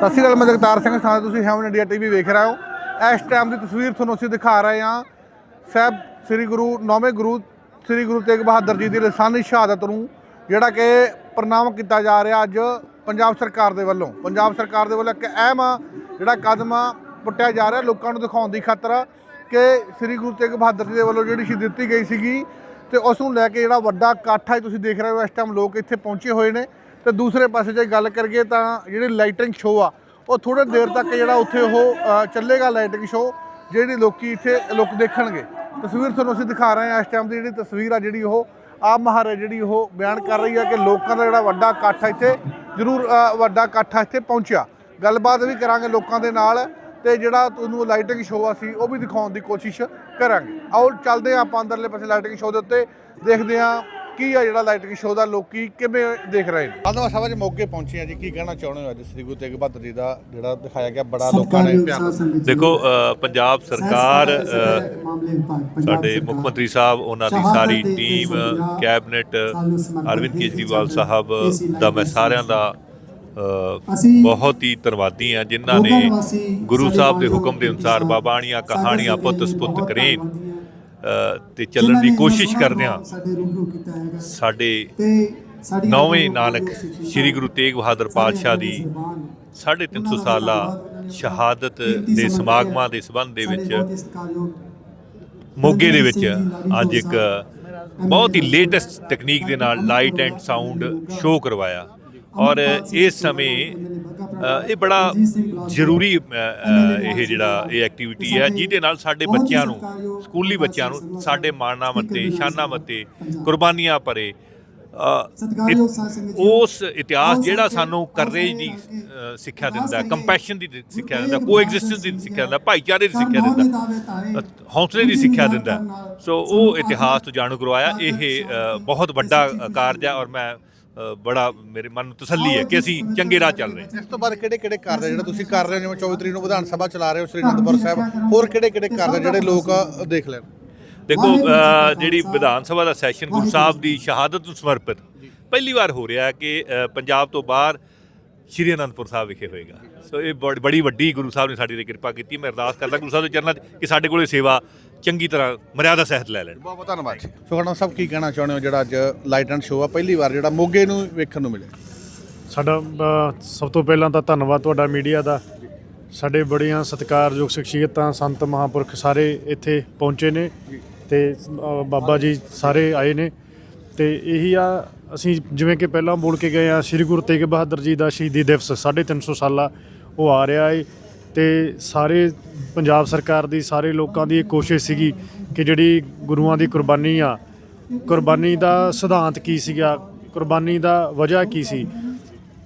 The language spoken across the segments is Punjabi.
ਸਤਿ ਸ਼੍ਰੀ ਅਕਾਲ, ਮੈਂ ਜਗਤਾਰ ਸਿੰਘ ਸਾਹ ਤੁਸੀਂ ਹੈਵਨ ਇੰਡੀਆ ਟੀਵੀ ਵੇਖ ਰਹੇ ਹੋ। ਇਸ ਟਾਈਮ ਦੀ ਤਸਵੀਰ ਤੁਹਾਨੂੰ ਅਸੀਂ ਦਿਖਾ ਰਹੇ ਹਾਂ। ਸਾਹਿਬ ਸ੍ਰੀ ਗੁਰੂ, ਨੌਵੇਂ ਗੁਰੂ ਸ੍ਰੀ ਗੁਰੂ ਤੇਗ ਬਹਾਦਰ ਜੀ ਦੀ ਲਸਾਨੀ ਸ਼ਹਾਦਤ ਨੂੰ, ਜਿਹੜਾ ਕਿ ਪ੍ਰਣਾਮ ਕੀਤਾ ਜਾ ਰਿਹਾ ਅੱਜ ਪੰਜਾਬ ਸਰਕਾਰ ਦੇ ਵੱਲੋਂ। ਪੰਜਾਬ ਸਰਕਾਰ ਦੇ ਵੱਲੋਂ ਇੱਕ ਅਹਿਮ ਜਿਹੜਾ ਕਦਮ ਪੁੱਟਿਆ ਜਾ ਰਿਹਾ ਲੋਕਾਂ ਨੂੰ ਦਿਖਾਉਣ ਦੀ ਖਾਤਰ ਕਿ ਸ੍ਰੀ ਗੁਰੂ ਤੇਗ ਬਹਾਦਰ ਜੀ ਦੇ ਵੱਲੋਂ ਜਿਹੜੀ ਸ਼ਹੀਦੀ ਦਿੱਤੀ ਗਈ ਸੀਗੀ ਤੇ ਉਸ ਨੂੰ ਲੈ ਕੇ ਜਿਹੜਾ ਵੱਡਾ ਇਕੱਠ ਹੈ ਤੁਸੀਂ ਦੇਖ ਰਹੇ ਹੋ, ਇਸ ਟਾਈਮ ਲੋਕ ਇੱਥੇ ਪਹੁੰਚੇ ਹੋਏ ਨੇ। ਤੇ ਦੂਸਰੇ ਪਾਸੇ ਜੇ ਗੱਲ ਕਰੀਏ ਤਾਂ ਜਿਹੜੀ ਲਾਈਟਿੰਗ ਸ਼ੋਅ ਆ, ਉਹ ਥੋੜੇ ਦੇਰ ਤੱਕ ਜਿਹੜਾ ਉੱਥੇ ਉਹ ਚੱਲੇਗਾ ਲਾਈਟਿੰਗ ਸ਼ੋਅ, ਜਿਹੜੀ ਲੋਕੀ ਇੱਥੇ ਲੋਕ ਦੇਖਣਗੇ। ਤਸਵੀਰ ਤੁਹਾਨੂੰ ਅਸੀਂ ਦਿਖਾ ਰਹੇ ਹਾਂ ਇਸ ਟਾਈਮ ਦੀ ਜਿਹੜੀ ਤਸਵੀਰ ਆ, ਜਿਹੜੀ ਉਹ ਆਪ ਮਹਾਰਾਜ ਜਿਹੜੀ ਉਹ ਬਿਆਨ ਕਰ ਰਹੀ ਹੈ ਕਿ ਲੋਕਾਂ ਦਾ ਜਿਹੜਾ ਵੱਡਾ ਇਕੱਠ ਇੱਥੇ, ਜ਼ਰੂਰ ਵੱਡਾ ਇਕੱਠ ਇੱਥੇ ਪਹੁੰਚਿਆ। ਗੱਲਬਾਤ ਵੀ ਕਰਾਂਗੇ ਲੋਕਾਂ ਦੇ ਨਾਲ ਤੇ ਜਿਹੜਾ ਤੁਹਾਨੂੰ ਲਾਈਟਿੰਗ ਸ਼ੋਅ ਆ ਸੀ ਉਹ ਵੀ ਦਿਖਾਉਣ ਦੀ ਕੋਸ਼ਿਸ਼ ਕਰਾਂਗੇ। ਆਓ, ਚੱਲਦੇ ਹਾਂ ਆਪਾਂ ਅੰਦਰਲੇ ਪਾਸੇ ਲਾਈਟਿੰਗ ਸ਼ੋਅ ਦੇ ਉੱਤੇ, ਦੇਖਦੇ ਹਾਂ ਕੀ ਆ ਜਿਹੜਾ ਲਾਈਟਿੰਗ ਸ਼ੋਅ ਦਾ ਲੋਕੀ ਕਿਵੇਂ ਦੇਖ ਰਹੇ ਨੇ? ਆਦਮਾ ਸਭਾ ਦੇ ਮੌਕੇ ਪਹੁੰਚੇ ਆ ਜੀ। ਕੀ ਕਹਿਣਾ ਚਾਹੁੰਦੇ ਹੋ ਅੱਜ ਸ੍ਰੀ ਗੁਰੂ ਤੇਗ ਬਹਾਦਰ ਜੀ ਦਾ ਜਿਹੜਾ ਦਿਖਾਇਆ ਗਿਆ ਬੜਾ ਲੋਕਾਂ ਨੇ ਪਿਆਰ ਦੇਖੋ ਪੰਜਾਬ ਸਰਕਾਰ ਸਾਡੇ ਮੁੱਖ ਮੰਤਰੀ ਸਾਹਿਬ ਉਹਨਾਂ ਦੀ ਸਾਰੀ ਟੀਮ ਕੈਬਨਿਟ ਅਰਵਿੰਦ ਕੇਜਰੀਵਾਲ ਸਾਹਿਬ ਦਾ ਮੈਂ ਸਾਰਿਆਂ ਦਾ ਬਹੁਤ ਹੀ ਧੰਨਵਾਦੀ ਹਾਂ ਜਿਨ੍ਹਾਂ ਨੇ ਗੁਰੂ ਸਾਹਿਬ ਦੇ ਹੁਕਮ ਦੇ ਅਨੁਸਾਰ ਬਾਬਾਣੀਆਂ ਕਹਾਣੀਆਂ ਪੁੱਤ ਸਪੁੱਤ ਕਰੇਨ। ਅ, ਤੇ ਚੱਲਣ ਦੀ ਕੋਸ਼ਿਸ਼ ਕਰਦੇ ਹਾਂ। ਸਾਡੇ ਨੌਵੇਂ ਨਾਨਕ ਸ੍ਰੀ ਗੁਰੂ ਤੇਗ ਬਹਾਦਰ ਪਾਤਸ਼ਾਹ ਦੀ 350 ਸਾਲਾ ਸ਼ਹਾਦਤ ਦੇ ਸਮਾਗਮਾਂ ਦੇ ਸੰਬੰਧ ਦੇ ਵਿੱਚ ਮੋਗੇ ਦੇ ਵਿੱਚ ਅੱਜ ਇੱਕ ਬਹੁਤ ਹੀ ਲੇਟੈਸਟ ਟੈਕਨੀਕ ਦੇ ਨਾਲ ਲਾਈਟ ਐਂਡ ਸਾਊਂਡ ਸ਼ੋਅ ਕਰਵਾਇਆ। ਔਰ ਇਸ ਸਮੇਂ ਇਹ ਬੜਾ ਜ਼ਰੂਰੀ ਇਹ ਜਿਹੜਾ ਇਹ ਐਕਟੀਵਿਟੀ ਹੈ ਜਿਹਦੇ ਨਾਲ ਸਾਡੇ ਬੱਚਿਆਂ ਨੂੰ ਸਕੂਲੀ ਬੱਚਿਆਂ ਨੂੰ ਸਾਡੇ ਮਾਣਾਂ ਮੱਤੇ ਸ਼ਾਨਾਂ ਮੱਤੇ ਕੁਰਬਾਨੀਆਂ ਭਰੇ। ਉਸ ਇਤਿਹਾਸ ਜਿਹੜਾ ਸਾਨੂੰ ਕਰੇਜ ਦੀ ਸਿੱਖਿਆ ਦਿੰਦਾ ਕੰਪੈਸ਼ਨ ਦੀ ਸਿੱਖਿਆ ਦਿੰਦਾ ਕੋਐਗਜ਼ਿਸਟੈਂਸ ਦੀ ਸਿੱਖਿਆ ਦਿੰਦਾ ਭਾਈਚਾਰੇ ਦੀ ਸਿੱਖਿਆ ਦਿੰਦਾ। ਹੌਸਲੇ ਦੀ ਸਿੱਖਿਆ ਦਿੰਦਾ। ਸੋ ਉਹ ਇਤਿਹਾਸ ਤੋਂ ਜਾਣੂ ਕਰਵਾਇਆ ਇਹ ਬਹੁਤ ਵੱਡਾ ਕਾਰਜ ਹੈ ਔਰ ਮੈਂ ਬੜਾ ਮੇਰੇ ਮਨ ਨੂੰ ਤਸੱਲੀ ਹੈ ਕਿ ਅਸੀਂ ਚੰਗੇ ਰਾਹ ਚੱਲ ਰਹੇ ਹਾਂ। ਇਸ ਤੋਂ ਬਾਅਦ ਕਿਹੜੇ ਕਿਹੜੇ ਕਾਰਜ ਜਿਹੜਾ ਤੁਸੀਂ ਕਰ ਰਹੇ ਹੋ? ਜਿਵੇਂ 24 ਤਰੀਕ ਨੂੰ ਵਿਧਾਨ ਸਭਾ ਚਲਾ ਰਹੇ ਹੋ ਸ੍ਰੀ ਅਨੰਦਪੁਰ ਸਾਹਿਬ। ਹੋਰ ਕਿਹੜੇ ਕਿਹੜੇ ਕਾਰਜ ਜਿਹੜੇ ਲੋਕ ਦੇਖ ਲੈਣ? ਦੇਖੋ ਜਿਹੜੀ ਵਿਧਾਨ ਸਭਾ ਦਾ ਸੈਸ਼ਨ ਗੁਰੂ ਸਾਹਿਬ ਦੀ ਸ਼ਹਾਦਤ ਨੂੰ ਸਮਰਪਿਤ ਪਹਿਲੀ ਵਾਰ ਹੋ ਰਿਹਾ ਹੈ ਕਿ ਪੰਜਾਬ ਤੋਂ ਬਾਹਰ ਸ਼੍ਰੀ ਅਨੰਦਪੁਰ ਸਾਹਿਬ ਵਿਖੇ ਹੋਏਗਾ। ਸੋ ਇਹ ਬੜੀ ਵੱਡੀ ਗੁਰੂ ਸਾਹਿਬ ਨੇ ਸਾਡੀ ਤੇ ਕਿਰਪਾ ਕੀਤੀ। ਮੈਂ ਅਰਦਾਸ ਕਰਦਾ ਗੁਰੂ ਸਾਹਿਬ ਦੇ ਚਰਨਾਂ 'ਚ ਕਿ ਸਾਡੇ ਕੋਲੇ ਸੇਵਾ ਚੰਗੀ ਤਰ੍ਹਾਂ ਮਰਿਆਦਾ ਸਹਿਤ ਲੈ ਲੈਣ। ਬਹੁਤ ਬਹੁਤ ਧੰਨਵਾਦ ਜੀ। ਸੁਖਣਾ ਸਾਹਿਬ ਕੀ ਕਹਿਣਾ ਚਾਹੁੰਦੇ ਹੋ ਜਿਹੜਾ ਅੱਜ ਲਾਈਟ ਐਂਡ ਸ਼ੋਅ ਆ? ਪਹਿਲੀ ਵਾਰ ਜਿਹੜਾ ਮੋਗੇ ਨੂੰ ਵੇਖਣ ਨੂੰ ਮਿਲਿਆ। ਸਾਡਾ ਅ, ਸਭ ਤੋਂ ਪਹਿਲਾਂ ਤਾਂ ਧੰਨਵਾਦ ਤੁਹਾਡਾ ਮੀਡੀਆ ਦਾ। ਸਾਡੇ ਬੜੀਆਂ ਸਤਿਕਾਰਯੋਗ ਸ਼ਖਸੀਅਤਾਂ ਸੰਤ ਮਹਾਂਪੁਰਖ ਸਾਰੇ ਇੱਥੇ ਪਹੁੰਚੇ ਨੇ ਤੇ ਅ, ਬਾਬਾ ਜੀ ਸਾਰੇ ਆਏ ਨੇ। ਤੇ ਇਹੀ ਆ ਅਸੀਂ ਜਿਵੇਂ ਕਿ ਪਹਿਲਾਂ ਬੋਲ ਕੇ ਗਏ ਆ ਸ੍ਰੀ ਗੁਰੂ ਤੇਗ ਬਹਾਦਰ ਜੀ ਦਾ ਸ਼ਹੀਦੀ ਦਿਵਸ 350 ਸਾਲਾ ਉਹ ਆ ਰਿਹਾ ਏ। ਤੇ ਸਾਰੇ ਪੰਜਾਬ ਸਰਕਾਰ ਦੀ, ਸਾਰੇ ਲੋਕਾਂ ਦੀ ਇਹ ਕੋਸ਼ਿਸ਼ ਸੀਗੀ ਕਿ ਜਿਹੜੀ ਗੁਰੂਆਂ ਦੀ ਕੁਰਬਾਨੀ ਆ, ਕੁਰਬਾਨੀ ਦਾ ਸਿਧਾਂਤ ਕੀ ਸੀਗਾ, ਕੁਰਬਾਨੀ ਦਾ ਵਜ੍ਹਾ ਕੀ ਸੀ,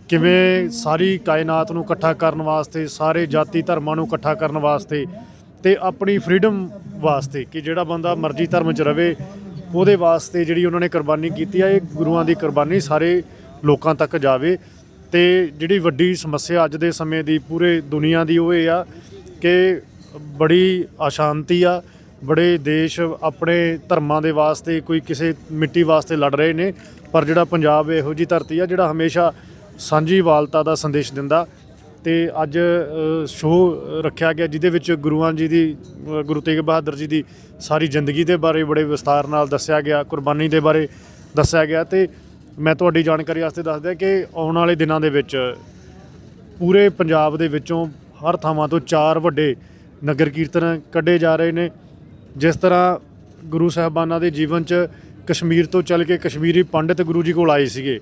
ਕਿਵੇਂ ਸਾਰੀ ਕਾਇਨਾਤ ਨੂੰ ਇਕੱਠਾ ਕਰਨ ਵਾਸਤੇ, ਸਾਰੇ ਜਾਤੀ ਧਰਮਾਂ ਨੂੰ ਇਕੱਠਾ ਕਰਨ ਵਾਸਤੇ ਤੇ ਆਪਣੀ ਫਰੀडम ਵਾਸਤੇ ਕਿ ਜਿਹੜਾ ਬੰਦਾ ਮਰਜ਼ੀ ਧਰਮ 'ਚ ਰਵੇ, ਉਹਦੇ ਵਾਸਤੇ ਜਿਹੜੀ ਉਹਨਾਂ ਨੇ ਕੁਰਬਾਨੀ ਕੀਤੀ ਆ, ਇਹ ਗੁਰੂਆਂ ਦੀ ਕੁਰਬਾਨੀ ਸਾਰੇ ਲੋਕਾਂ ਤੱਕ ਜਾਵੇ। ਤੇ ਜਿਹੜੀ ਵੱਡੀ ਸਮੱਸਿਆ ਅੱਜ ਦੇ ਸਮੇਂ ਦੀ ਪੂਰੇ ਦੁਨੀਆ ਦੀ ਉਹ ਇਹ ਆ ਕਿ ਬੜੀ ਅਸ਼ਾਂਤੀ ਆ, ਬੜੇ ਦੇਸ਼ ਆਪਣੇ ਧਰਮਾਂ ਦੇ ਵਾਸਤੇ ਕੋਈ ਕਿਸੇ ਮਿੱਟੀ ਵਾਸਤੇ ਲੜ ਰਹੇ ਨੇ, ਪਰ ਜਿਹੜਾ ਪੰਜਾਬ ਇਹੋ ਜੀ ਧਰਤੀ ਆ ਜਿਹੜਾ ਹਮੇਸ਼ਾ ਸਾਂਝੀਵਾਲਤਾ ਦਾ ਸੰਦੇਸ਼ ਦਿੰਦਾ। ਤੇ ਅੱਜ ਸ਼ੋਅ ਰੱਖਿਆ ਗਿਆ ਜਿਹਦੇ ਵਿੱਚ ਗੁਰੂਆਂ ਜੀ ਦੀ ਗੁਰੂ ਤੇਗ ਬਹਾਦਰ ਜੀ ਦੀ ਸਾਰੀ ਜ਼ਿੰਦਗੀ ਦੇ ਬਾਰੇ ਬੜੇ ਵਿਸਤਾਰ ਨਾਲ ਦੱਸਿਆ ਗਿਆ, ਕੁਰਬਾਨੀ ਦੇ ਬਾਰੇ ਦੱਸਿਆ ਗਿਆ ਤੇ ਮੈਂ ਤੁਹਾਡੀ ਜਾਣਕਾਰੀ ਵਾਸਤੇ ਦੱਸ ਦਿਆਂ ਕਿ ਆਉਣ ਵਾਲੇ ਦਿਨਾਂ ਦੇ ਵਿੱਚ ਪੂਰੇ ਪੰਜਾਬ ਦੇ ਵਿੱਚੋਂ ਹਰ ਥਾਵਾਂ ਤੋਂ ਚਾਰ ਵੱਡੇ ਨਗਰ ਕੀਰਤਨ ਕੱਢੇ ਜਾ ਰਹੇ ਨੇ। ਜਿਸ ਤਰ੍ਹਾਂ ਗੁਰੂ ਸਾਹਿਬਾਨਾਂ ਦੇ ਜੀਵਨ 'ਚ ਕਸ਼ਮੀਰ ਤੋਂ ਚੱਲ ਕੇ ਕਸ਼ਮੀਰੀ ਪੰਡਿਤ ਗੁਰੂ ਜੀ ਕੋਲ ਆਏ ਸੀਗੇ।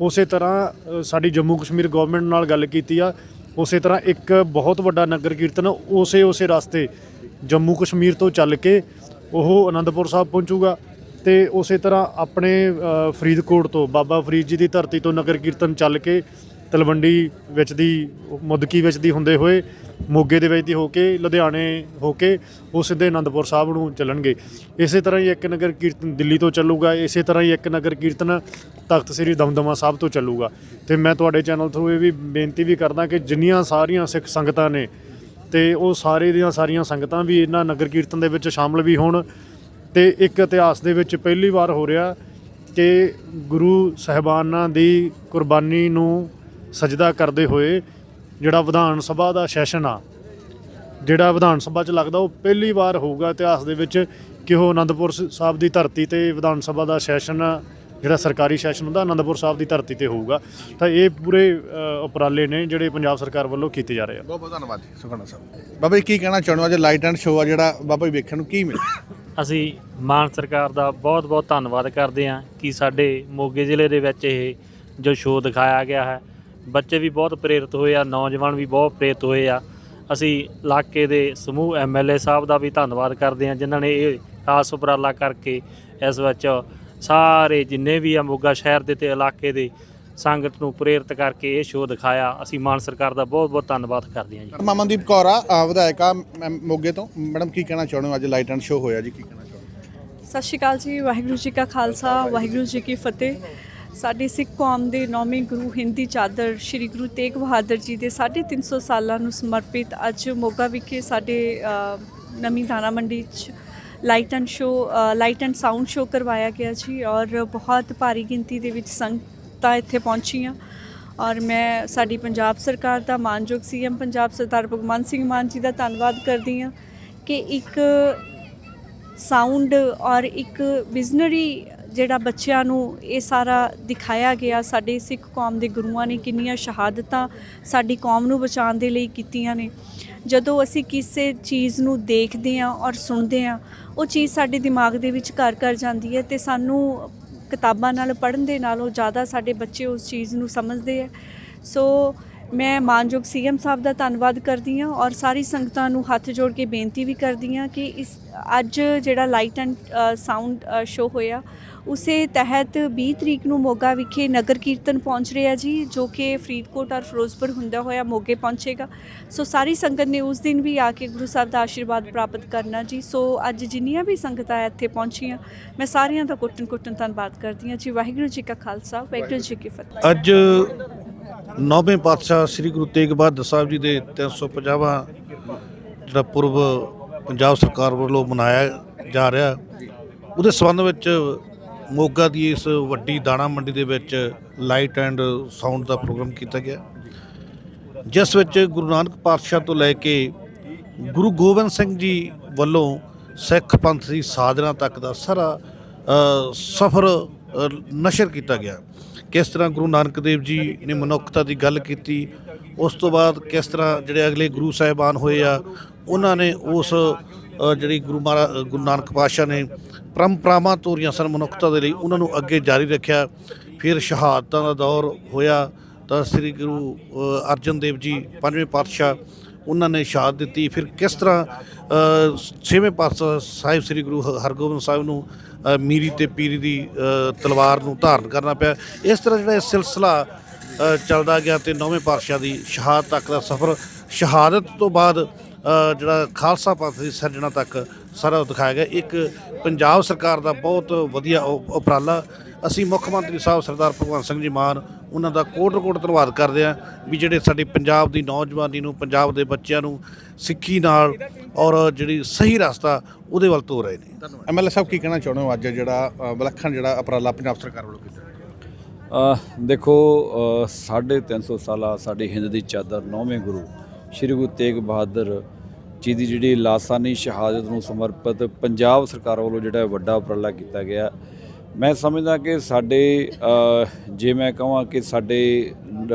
ਉਸੇ ਤਰ੍ਹਾਂ ਸਾਡੀ ਜੰਮੂ ਕਸ਼ਮੀਰ ਗਵਰਨਮੈਂਟ ਨਾਲ ਗੱਲ ਕੀਤੀ ਆ। ਉਸੇ ਤਰ੍ਹਾਂ ਇੱਕ ਬਹੁਤ ਵੱਡਾ ਨਗਰ ਕੀਰਤਨ ਉਸੇ ਉਸੇ ਰਸਤੇ ਜੰਮੂ ਕਸ਼ਮੀਰ ਤੋਂ ਚੱਲ ਕੇ ਉਹ ਅਨੰਦਪੁਰ ਸਾਹਿਬ ਪਹੁੰਚੂਗਾ। ਤੇ ਉਸੇ ਤਰ੍ਹਾਂ ਆਪਣੇ ਫਰੀਦਕੋਟ ਤੋਂ ਬਾਬਾ ਫਰੀਦ ਜੀ ਦੀ ਧਰਤੀ ਤੋਂ ਨਗਰ ਕੀਰਤਨ ਚੱਲ ਕੇ ਤਲਵੰਡੀ ਵਿੱਚ ਦੀ, ਮੁਦਕੀ ਵਿੱਚ ਦੀ ਹੁੰਦੇ ਹੋਏ ਮੋਗੇ ਦੇ ਵਿੱਚ ਦੀ ਹੋ ਕੇ, ਲੁਧਿਆਣੇ ਹੋ ਕੇ ਉਹ ਸਿੱਧੇ ਆਨੰਦਪੁਰ ਸਾਹਿਬ ਨੂੰ ਚੱਲਣਗੇ। ਇਸੇ ਤਰ੍ਹਾਂ ਹੀ ਇੱਕ ਨਗਰ ਕੀਰਤਨ ਦਿੱਲੀ ਤੋਂ ਚੱਲੂਗਾ, ਇਸੇ ਤਰ੍ਹਾਂ ਹੀ ਇੱਕ ਨਗਰ ਕੀਰਤਨ ਤਖਤ ਸ੍ਰੀ ਦਮਦਮਾ ਸਾਹਿਬ ਤੋਂ ਚੱਲੂਗਾ। ਤੇ ਮੈਂ ਤੁਹਾਡੇ ਚੈਨਲ ਥਰੂ ਇਹ ਵੀ ਬੇਨਤੀ ਵੀ ਕਰਦਾ ਕਿ ਜਿੰਨੀਆਂ ਸਾਰੀਆਂ ਸਿੱਖ ਸੰਗਤਾਂ ਨੇ, ਤੇ ਉਹ ਸਾਰੇ ਦੀਆਂ ਸਾਰੀਆਂ ਸੰਗਤਾਂ ਵੀ ਇਹਨਾਂ ਨਗਰ ਕੀਰਤਨ ਦੇ ਵਿੱਚ ਸ਼ਾਮਲ ਵੀ ਹੋਣ। ਤੇ ਇੱਕ ਇਤਿਹਾਸ ਦੇ ਵਿੱਚ ਪਹਿਲੀ ਵਾਰ ਹੋ ਰਿਹਾ ਕਿ ਗੁਰੂ ਸਹਿਬਾਨਾਂ ਦੀ ਕੁਰਬਾਨੀ ਨੂੰ ਸਜਦਾ ਕਰਦੇ ਹੋਏ ਜਿਹੜਾ ਵਿਧਾਨ ਸਭਾ ਦਾ ਸੈਸ਼ਨ ਆ ਜਿਹੜਾ ਵਿਧਾਨ ਸਭਾ 'ਚ ਲੱਗਦਾ ਉਹ ਪਹਿਲੀ ਵਾਰ ਹੋਊਗਾ ਇਤਿਹਾਸ ਦੇ ਵਿੱਚ ਕਿ ਉਹ ਆਨੰਦਪੁਰ ਸ- ਸਾਹਿਬ ਦੀ ਧਰਤੀ ਤੇ ਵਿਧਾਨ ਸਭਾ ਦਾ ਸੈਸ਼ਨ ਜਿਹੜਾ ਸਰਕਾਰੀ ਸੈਸ਼ਨ ਹੁੰਦਾ ਆਨੰਦਪੁਰ ਸਾਹਿਬ ਦੀ ਧਰਤੀ ਤੇ ਹੋਊਗਾ। ਤਾਂ ਇਹ ਪੂਰੇ ਅ, ਉਪਰਾਲੇ ਨੇ ਜਿਹੜੇ ਪੰਜਾਬ ਸਰਕਾਰ ਵੱਲੋਂ ਕੀਤੇ ਜਾ ਰਹੇ ਆ। ਬਹੁਤ ਬਹੁਤ ਧੰਨਵਾਦ ਜੀ ਸੁਖਣਾ ਸਾਹਿਬ। ਬਾਬਾ ਜੀ ਕੀ ਕਹਿਣਾ ਚਾਹੁੰਦੇ ਹੋ? ਅੱਜ ਲਾਈਟ ਐਂਡ ਸ਼ੋਅ ਆ ਜਿਹੜਾ ਬਾਬਾ ਜੀ ਵੇਖਣ ਨੂੰ ਕੀ ਮਿਲਿਆ? ਅਸੀਂ ਮਾਨ ਸਰਕਾਰ ਦਾ ਬਹੁਤ-ਬਹੁਤ ਧੰਨਵਾਦ ਕਰਦੇ ਹਾਂ ਕਿ ਸਾਡੇ ਮੋਗੇ ਜ਼ਿਲ੍ਹੇ ਦੇ ਵਿੱਚ ਇਹ ਜੋ ਸ਼ੋਅ ਦਿਖਾਇਆ ਗਿਆ ਹੈ, ਬੱਚੇ ਵੀ ਬਹੁਤ ਪ੍ਰੇਰਿਤ ਹੋਏ ਆ, ਨੌਜਵਾਨ ਵੀ ਬਹੁਤ ਪ੍ਰੇਰਿਤ ਹੋਏ ਆ। ਅਸੀਂ ਇਲਾਕੇ ਦੇ ਸਮੂਹ ਐਮਐਲਏ ਸਾਹਿਬ ਦਾ ਵੀ ਧੰਨਵਾਦ ਕਰਦੇ ਹਾਂ, ਜਿਨ੍ਹਾਂ ਨੇ ਇਹ ਖਾਸ ਉਪਰਾਲਾ ਕਰਕੇ ਇਸ ਵਿੱਚ ਸਾਰੇ ਜਿੰਨੇ ਵੀ ਆ ਮੋਗਾ ਸ਼ਹਿਰ ਦੇ ਤੇ ਇਲਾਕੇ ਦੇ ਸੰਗਤ ਨੂੰ ਪ੍ਰੇਰਿਤ ਕਰਕੇ ਇਹ ਸ਼ੋਅ ਦਿਖਾਇਆ। ਅਸੀਂ ਮਾਨ ਸਰਕਾਰ ਦਾ ਬਹੁਤ-ਬਹੁਤ ਧੰਨਵਾਦ ਕਰਦੇ ਹਾਂ ਜੀ। ਮਮਨਦੀਪ ਕੌਰ ਆ ਅ, ਵਿਧਾਇਕ ਆ ਮ- ਮੋਗੇ ਤੋਂ। ਮੈਡਮ ਕੀ ਕਹਿਣਾ ਚਾਹੁੰਦੇ ਹੋ? ਅੱਜ ਲਾਈਟ ਐਂਡ ਸ਼ੋਅ ਹੋਇਆ ਜੀ ਕੀ ਕਹਿਣਾ ਚਾਹੁੰਦੇ ਹੋ? ਸਤਿ ਸ਼੍ਰੀ ਅਕਾਲ ਜੀ ਵਾਹਿਗੁਰੂ ਜੀ ਕਾ ਖਾਲਸਾ ਵਾਹਿਗੁਰੂ ਜੀ ਕੀ ਫਤਿਹ। ਸਾਡੀ ਸਿੱਖ ਕੌਮ ਦੇ ਨੌਵੇਂ ਗੁਰੂ ਹਿੰਦੀ ਚਾਦਰ ਸ੍ਰੀ ਗੁਰੂ ਤੇਗ ਬਹਾਦਰ ਜੀ ਦੇ 350 ਸਾਲਾਂ ਨੂੰ ਸਮਰਪਿਤ ਅੱਜ ਮੋਗਾ ਵਿਖੇ ਸਾਡੇ ਅ, ਨਵੀਂ ਦਾਣਾ ਮੰਡੀ 'ਚ light and show light and sound show ਕਰਵਾਇਆ ਗਿਆ ਜੀ ਔਰ ਬਹੁਤ ਭਾਰੀ ਗਿਣਤੀ ਦੇ ਵਿੱਚ ਤਾਂ ਇੱਥੇ ਪਹੁੰਚੀਆਂ ਔਰ ਮੈਂ ਸਾਡੀ ਪੰਜਾਬ ਸਰਕਾਰ ਦਾ ਮਾਨਯੋਗ ਸੀਐਮ ਪੰਜਾਬ ਸਰਦਾਰ ਭਗਵੰਤ ਸਿੰਘ ਮਾਨ ਜੀ ਦਾ ਧੰਨਵਾਦ ਕਰਦੀ ਹਾਂ ਕਿ ਇੱਕ ਸਾਊਂਡ ਔਰ ਇੱਕ ਵਿਜ਼ਨਰੀ ਜਿਹੜਾ ਬੱਚਿਆਂ ਨੂੰ ਇਹ ਸਾਰਾ ਦਿਖਾਇਆ ਗਿਆ, ਸਾਡੇ ਸਿੱਖ ਕੌਮ ਦੇ ਗੁਰੂਆਂ ਨੇ ਕਿੰਨੀਆਂ ਸ਼ਹਾਦਤਾਂ ਸਾਡੀ ਕੌਮ ਨੂੰ ਬਚਾਉਣ ਦੇ ਲਈ ਕੀਤੀਆਂ ਨੇ। ਜਦੋਂ ਅਸੀਂ ਕਿਸੇ ਚੀਜ਼ ਨੂੰ ਦੇਖਦੇ ਹਾਂ ਔਰ ਸੁਣਦੇ ਹਾਂ, ਉਹ ਚੀਜ਼ ਸਾਡੇ ਦਿਮਾਗ ਦੇ ਵਿੱਚ ਘਰ ਘਰ ਜਾਂਦੀ ਹੈ ਤੇ ਸਾਨੂੰ ਕਿਤਾਬਾਂ ਨਾਲ ਪੜ੍ਹਨ ਦੇ ਨਾਲੋਂ ਜ਼ਿਆਦਾ ਸਾਡੇ ਬੱਚੇ ਉਸ ਚੀਜ਼ ਨੂੰ ਸਮਝਦੇ ਹੈ ਸੋ ਮੈਂ ਮਾਨਯੋਗ ਸੀਐਮ ਸਾਹਿਬ ਦਾ ਧੰਨਵਾਦ ਕਰਦੀ ਹਾਂ ਔਰ ਸਾਰੀ ਸੰਗਤਾਂ ਨੂੰ ਹੱਥ ਜੋੜ ਕੇ ਬੇਨਤੀ ਵੀ ਕਰਦੀ ਹਾਂ ਕਿ ਇਸ ਅੱਜ ਜਿਹੜਾ ਲਾਈਟ ਐਂਡ ਸਾਊਂਡ ਸ਼ੋ ਹੋਇਆ, ਉਸੇ ਤਹਿਤ 20 ਤਰੀਕ ਨੂੰ ਮੋਗਾ ਵਿਖੇ ਨਗਰ ਕੀਰਤਨ ਪਹੁੰਚ ਰਿਹਾ ਜੀ, ਜੋ ਕਿ ਫਰੀਦਕੋਟ ਔਰ ਫਿਰੋਜ਼ਪੁਰ ਹੁੰਦਾ ਹੋਇਆ ਮੋਗੇ ਪਹੁੰਚੇਗਾ। ਸੋ ਸਾਰੀ ਸੰਗਤ ਨੇ ਉਸ ਦਿਨ ਵੀ ਆ ਕੇ ਗੁਰੂ ਸਾਹਿਬ ਦਾ ਆਸ਼ੀਰਵਾਦ ਪ੍ਰਾਪਤ ਕਰਨਾ ਜੀ। ਸੋ ਅੱਜ ਜਿੰਨੀਆਂ ਵੀ ਸੰਗਤਾਂ ਇੱਥੇ ਪਹੁੰਚੀਆਂ, ਮੈਂ ਸਾਰਿਆਂ ਦਾ ਕੋਟਨ ਕੋਟਨ ਧੰਨਵਾਦ ਕਰਦੀ ਹਾਂ ਜੀ। ਵਾਹਿਗੁਰੂ ਜੀ ਕਾ ਖਾਲਸਾ, ਵਾਹਿਗੁਰੂ ਜੀ ਕੀ ਫਤਿਹ। ਅੱਜ ਨੌਵੇਂ ਪਾਤਸ਼ਾਹ ਸ੍ਰੀ ਗੁਰੂ ਤੇਗ ਬਹਾਦਰ ਸਾਹਿਬ ਜੀ ਦੇ 350ਵਾਂ ਜਿਹੜਾ ਪੁਰਬ ਪੰਜਾਬ ਸਰਕਾਰ ਵੱਲੋਂ ਮਨਾਇਆ ਜਾ ਰਿਹਾ, ਉਹਦੇ ਸੰਬੰਧ ਵਿੱਚ ਮੋਗਾ ਦੀ ਇਸ ਵੱਡੀ ਦਾਣਾ ਮੰਡੀ ਦੇ ਵਿੱਚ ਲਾਈਟ ਐਂਡ ਸਾਊਂਡ ਦਾ ਪ੍ਰੋਗਰਾਮ ਕੀਤਾ ਗਿਆ। ਜਿਸ ਵਿੱਚ ਗੁਰੂ ਨਾਨਕ ਪਾਤਸ਼ਾਹ ਤੋਂ ਲੈ ਕੇ ਗੁਰੂ ਗੋਬਿੰਦ ਸਿੰਘ ਜੀ ਵੱਲੋਂ ਸਿੱਖ ਪੰਥ ਦੀ ਸਾਧਨਾ ਤੱਕ ਦਾ ਸਾਰਾ ਸਫ਼ਰ ਨਸ਼ਰ ਕੀਤਾ ਗਿਆ। ਕਿਸ ਤਰ੍ਹਾਂ ਗੁਰੂ ਨਾਨਕ ਦੇਵ ਜੀ ਨੇ ਮਨੁੱਖਤਾ ਦੀ ਗੱਲ ਕੀਤੀ, ਉਸ ਤੋਂ ਬਾਅਦ ਕਿਸ ਤਰ੍ਹਾਂ ਜਿਹੜੇ ਅਗਲੇ ਗੁਰੂ ਸਾਹਿਬਾਨ ਹੋਏ ਆ, ਉਹਨਾਂ ਨੇ ਉਸ ਜਿਹੜੀ ਗੁਰੂ ਮਹਾਰਾਜ ਗੁਰੂ ਨਾਨਕ ਪਾਤਸ਼ਾਹ ਨੇ ਪਰੰਪਰਾਵਾਂ ਤੋਰੀਆਂ ਸਨ ਮਨੁੱਖਤਾ ਦੇ ਲਈ, ਉਹਨਾਂ ਨੂੰ ਅੱਗੇ ਜਾਰੀ ਰੱਖਿਆ। ਫਿਰ ਸ਼ਹਾਦਤਾਂ ਦਾ ਦੌਰ ਹੋਇਆ ਤਾਂ ਸ੍ਰੀ ਗੁਰੂ ਅਰਜਨ ਦੇਵ ਜੀ ਪੰਜਵੇਂ ਪਾਤਸ਼ਾਹ ਉਹਨਾਂ ਨੇ ਸ਼ਹਾਦਤ ਦਿੱਤੀ। ਫਿਰ ਕਿਸ ਤਰ੍ਹਾਂ ਛੇਵੇਂ ਪਾਤਸ਼ਾਹ ਸਾਹਿਬ ਸ੍ਰੀ ਗੁਰੂ ਹ- ਹਰਗੋਬਿੰਦ ਸਾਹਿਬ ਨੂੰ ਮੀਰੀ ਤੇ ਪੀਰੀ ਦੀ ਤਲਵਾਰ ਨੂੰ ਧਾਰਨ ਕਰਨਾ ਪਿਆ। ਇਸ ਤਰ੍ਹਾਂ ਜਿਹੜਾ ਇਹ ਸਿਲਸਿਲਾ ਚੱਲਦਾ ਗਿਆ ਤੇ ਨੌਵੇਂ ਪਾਤਸ਼ਾਹ ਦੀ ਸ਼ਹਾਦਤ ਤੱਕ ਦਾ ਸਫ਼ਰ, ਸ਼ਹਾਦਤ ਤੋਂ ਬਾਅਦ ਜਿਹੜਾ ਖਾਲਸਾ ਪੰਥ ਦੀ ਸਿਰਜਣਾ ਤੱਕ ਸਾਰਾ ਦਿਖਾਇਆ ਗਿਆ। ਇੱਕ ਪੰਜਾਬ ਸਰਕਾਰ ਦਾ ਬਹੁਤ ਵਧੀਆ ਉਪ- ਉਪਰਾਲਾ। ਅਸੀਂ ਮੁੱਖ ਮੰਤਰੀ ਸਾਹਿਬ ਸਰਦਾਰ ਭਗਵੰਤ ਸਿੰਘ ਜੀ ਮਾਨ ਉਹਨਾਂ ਦਾ ਕੋਟ ਕੋਟ ਧੰਨਵਾਦ ਕਰਦੇ ਹਾਂ ਵੀ ਜਿਹੜੇ ਸਾਡੀ ਪੰਜਾਬ ਦੀ ਨੌਜਵਾਨੀ ਨੂੰ ਪੰਜਾਬ ਦੇ ਬੱਚਿਆਂ ਨੂੰ ਸਿੱਖੀ ਨਾਲ ਔਰ ਜਿਹੜੀ ਸਹੀ ਰਸਤਾ ਉਹਦੇ ਵੱਲ ਤੋਰ ਰਹੇ ਨੇ। ਐਮਐਲਏ ਸਾਹਿਬ ਕੀ ਕਹਿਣਾ ਚਾਹੁੰਦੇ ਹੋ ਅੱਜ ਜਿਹੜਾ ਵਿਲੱਖਣ ਜਿਹੜਾ ਉਪਰਾਲਾ ਪੰਜਾਬ ਸਰਕਾਰ ਵੱਲੋਂ ਕੀਤਾ ਅ, ਦੇਖੋ ਸਾਢੇ ਤਿੰਨ ਸੌ ਸਾਲਾ ਸਾਡੀ ਹਿੰਦ ਦੀ ਚਾਦਰ ਨੌਵੇਂ ਗੁਰੂ ਸ਼੍ਰੀ ਗੁਰੂ ਤੇਗ ਬਹਾਦਰ ਜੀ ਦੀ ਜਿਹੜੀ ਲਾਸਾਨੀ ਸ਼ਹਾਦਤ ਨੂੰ ਸਮਰਪਿਤ ਪੰਜਾਬ ਸਰਕਾਰ ਵੱਲੋਂ ਜਿਹੜਾ ਵੱਡਾ ਉਪਰਾਲਾ ਕੀਤਾ ਗਿਆ। ਮੈਂ ਸਮਝਦਾ ਕਿ ਸਾਡੇ ਜੇ ਮੈਂ ਕਹਾਂ ਕਿ ਸਾਡੇ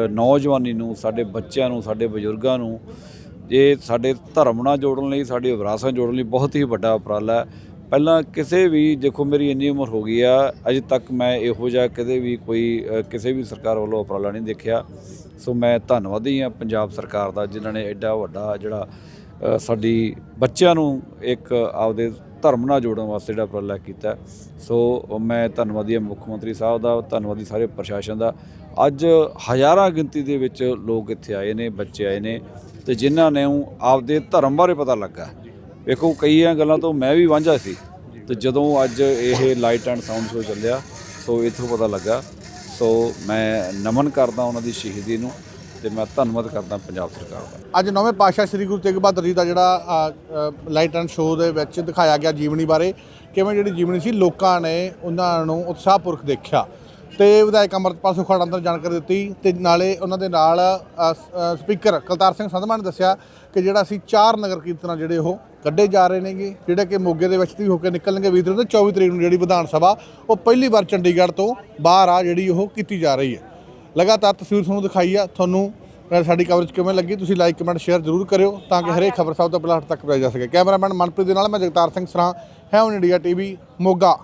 ਨੌਜਵਾਨੀ ਨੂੰ, ਸਾਡੇ ਬੱਚਿਆਂ ਨੂੰ, ਸਾਡੇ ਬਜ਼ੁਰਗਾਂ ਨੂੰ ਜੇ ਸਾਡੇ ਧਰਮ ਨਾਲ ਜੋੜਨ ਲਈ, ਸਾਡੀ ਵਿਰਾਸਤ ਨਾਲ ਜੋੜਨ ਲਈ ਬਹੁਤ ਹੀ ਵੱਡਾ ਉਪਰਾਲਾ ਹੈ। ਪਹਿਲਾਂ ਕਿਸੇ ਵੀ, ਦੇਖੋ ਮੇਰੀ ਇੰਨੀ ਉਮਰ ਹੋ ਗਈ ਆ, ਅਜੇ ਤੱਕ ਮੈਂ ਇਹੋ ਜਿਹਾ ਕਦੇ ਵੀ ਕੋਈ ਕਿਸੇ ਵੀ ਸਰਕਾਰ ਵੱਲੋਂ ਉਪਰਾਲਾ ਨਹੀਂ ਦੇਖਿਆ। ਸੋ ਮੈਂ ਧੰਨਵਾਦੀ ਹਾਂ ਪੰਜਾਬ ਸਰਕਾਰ ਦਾ, ਜਿਨ੍ਹਾਂ ਨੇ ਐਡਾ ਵੱਡਾ ਜਿਹੜਾ ਸਾਡੀ ਬੱਚਿਆਂ ਨੂੰ ਇੱਕ ਆਪਦੇ ਧਰਮ ਨਾਲ ਜੋੜਨ ਵਾਸਤੇ ਜਿਹੜਾ ਉਪਰਾਲਾ ਕੀਤਾ। ਸੋ ਮੈਂ ਧੰਨਵਾਦੀ ਹਾਂ ਮੁੱਖ ਮੰਤਰੀ ਸਾਹਿਬ ਦਾ, ਧੰਨਵਾਦੀ ਸਾਰੇ ਪ੍ਰਸ਼ਾਸਨ ਦਾ। ਅੱਜ ਹਜ਼ਾਰਾਂ ਗਿਣਤੀ ਦੇ ਵਿੱਚ ਲੋਕ ਇੱਥੇ ਆਏ ਨੇ, ਬੱਚੇ ਆਏ ਨੇ ਤੇ ਜਿਨ੍ਹਾਂ ਨੇ ਆਪਦੇ ਧਰਮ ਬਾਰੇ ਪਤਾ ਲੱਗਾ। ਵੇਖੋ, ਕਈਆਂ ਗੱਲਾਂ ਤੋਂ ਮੈਂ ਵੀ ਵਾਂਝਾ ਸੀ ਤੇ ਜਦੋਂ ਅੱਜ ਇਹ ਲਾਈਟ ਐਂਡ ਸਾਊਂਡ ਸ਼ੋ ਚੱਲਿਆ, ਸੋ ਇੱਥੋਂ ਪਤਾ ਲੱਗਾ। ਸੋ ਮੈਂ ਨਮਨ ਕਰਦਾ ਉਹਨਾਂ ਦੀ ਸ਼ਹੀਦੀ ਨੂੰ। ਤੇ ਮੈਂ ਧੰਨਵਾਦ ਕਰਦਾ ਪੰਜਾਬ ਸਰਕਾਰ ਦਾ। ਅੱਜ ਨੌਵੇਂ ਪਾਤਸ਼ਾਹ ਸ੍ਰੀ ਗੁਰੂ ਤੇਗ ਬਹਾਦਰ ਜੀ ਦਾ ਜਿਹੜਾ ਲਾਈਟ ਐਂਡ ਸ਼ੋਅ ਦੇ ਵਿੱਚ ਦਿਖਾਇਆ ਗਿਆ ਜੀਵਨੀ ਬਾਰੇ, ਕਿਵੇਂ ਜਿਹੜੀ ਜੀਵਨੀ ਸੀ, ਲੋਕਾਂ ਨੇ ਉਹਨਾਂ ਨੂੰ ਉਤਸ਼ਾਹਪੂਰਵਕ ਦੇਖਿਆ। ਤੇ ਵਿਧਾਇਕ ਅਮਰਤਪਾਲ ਸੁਖਾੜਾ ਅੰਦਰ ਜਾਣਕਾਰੀ ਦਿੱਤੀ ਤੇ ਨਾਲੇ ਉਹਨਾਂ ਦੇ ਨਾਲ ਸਪੀਕਰ ਕਲਤਾਰ ਸਿੰਘ ਸੰਧਮਾ ਨੇ ਦੱਸਿਆ ਕਿ ਜਿਹੜਾ ਅਸੀਂ ਚਾਰ ਨਗਰ ਕੀਰਤਨਾਂ ਜਿਹੜੇ ਉਹ ਕੱਢੇ ਜਾ ਰਹੇ ਨੇਗੇ, ਜਿਹੜੇ ਕਿ ਮੋਗੇ ਦੇ ਵਿੱਚ ਵੀ ਹੋ ਕੇ ਨਿਕਲਣਗੇ 20 ਤਰੀਕ ਤੋਂ 24 ਤਰੀਕ ਨੂੰ ਜਿਹੜੀ ਵਿਧਾਨ ਸਭਾ, ਉਹ ਪਹਿਲੀ ਵਾਰ ਚੰਡੀਗੜ੍ਹ ਤੋਂ ਬਾਹਰ ਆ ਜਿਹੜੀ ਉਹ ਕੀਤੀ ਜਾ ਰਹੀ ਹੈ। ਲਗਾਤਾਰ ਤਸਵੀਰ ਤੁਹਾਨੂੰ ਦਿਖਾਈ ਆ। ਤੁਹਾਨੂੰ ਸਾਡੀ ਕਵਰੇਜ ਕਿਵੇਂ ਲੱਗੀ, ਤੁਸੀਂ ਲਾਈਕ ਕਮੈਂਟ ਸ਼ੇਅਰ ਜ਼ਰੂਰ ਕਰਿਓ ਤਾਂ ਕਿ ਹਰੇਕ ਖਬਰ ਸਭ ਤੋਂ ਪਹਿਲਾਂ ਹੱਥ ਤੱਕ ਪਹੁੰਚ ਜਾ ਸਕੇ। ਕੈਮਰਾਮੈਨ ਮਨਪ੍ਰੀਤ ਦੇ ਨਾਲ ਮੈਂ ਜਗਤਾਰ ਸਿੰਘ ਸਰਾਂ ਹੈ ਇੰਡੀਆ ਟੀਵੀ ਮੋਗਾ।